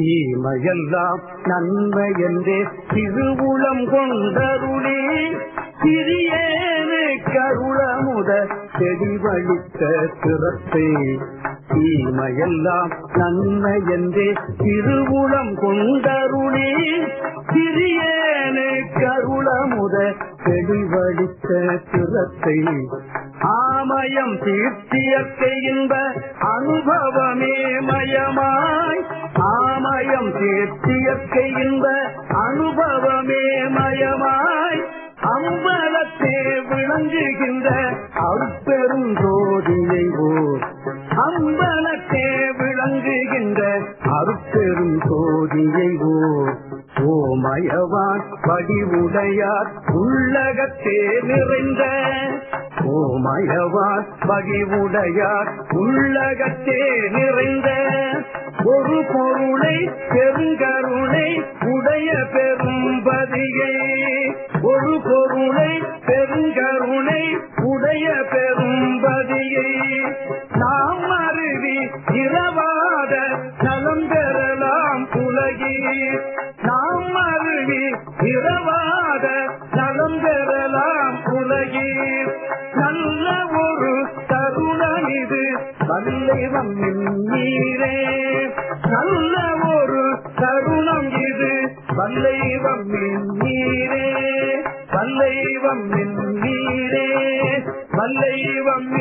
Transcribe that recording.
தீமையெல்லாம் நன்மை என்றே திருவுளம் கொண்டருளே. சிறியேனு கருளமுத செடிவழித்த திறத்தை தீமையெல்லாம் நன்மை என்றே திருவுளம் கொண்டருளே. சிறியேனு கருளமுத செடிவழித்த திறத்தை ஆமயம் தீர்த்தியத்தை இன்ப அனு ஆமயம் தீர்த்தியற்கை இன்ப அனுபவமே மயமாய் அம்பலத்தே விளங்குகின்ற அருட்பெரும் ஜோதியை ஓர் அம்பலத்தே விளங்குகின்ற அருட்பெரும் ஜோதியை ஓர் ஓமயவான் வடிவுடையார் உள்ளகத்தே நிறைந்த ஓமயவான் வடிவுடையார் உள்ளகத்தே நிறைந்த பொருளை பெருங்கருணை உடைய பெரும்பதியை ஒரு பொருளை பெருங்கருணை உடைய பெரும்பதியை நாம் அருவி இரவாத நலம் பெறலாம் உலகில் நாம் அருவி இரவாத நலம் பெறலாம் உலகில் நல்ல தருணம் இது வல்லைவம் நீரே. நல்ல ஒரு தருணம் இது. வல்லைவம் நீரே. வல்லைவம் நீரே. வல்லைவம்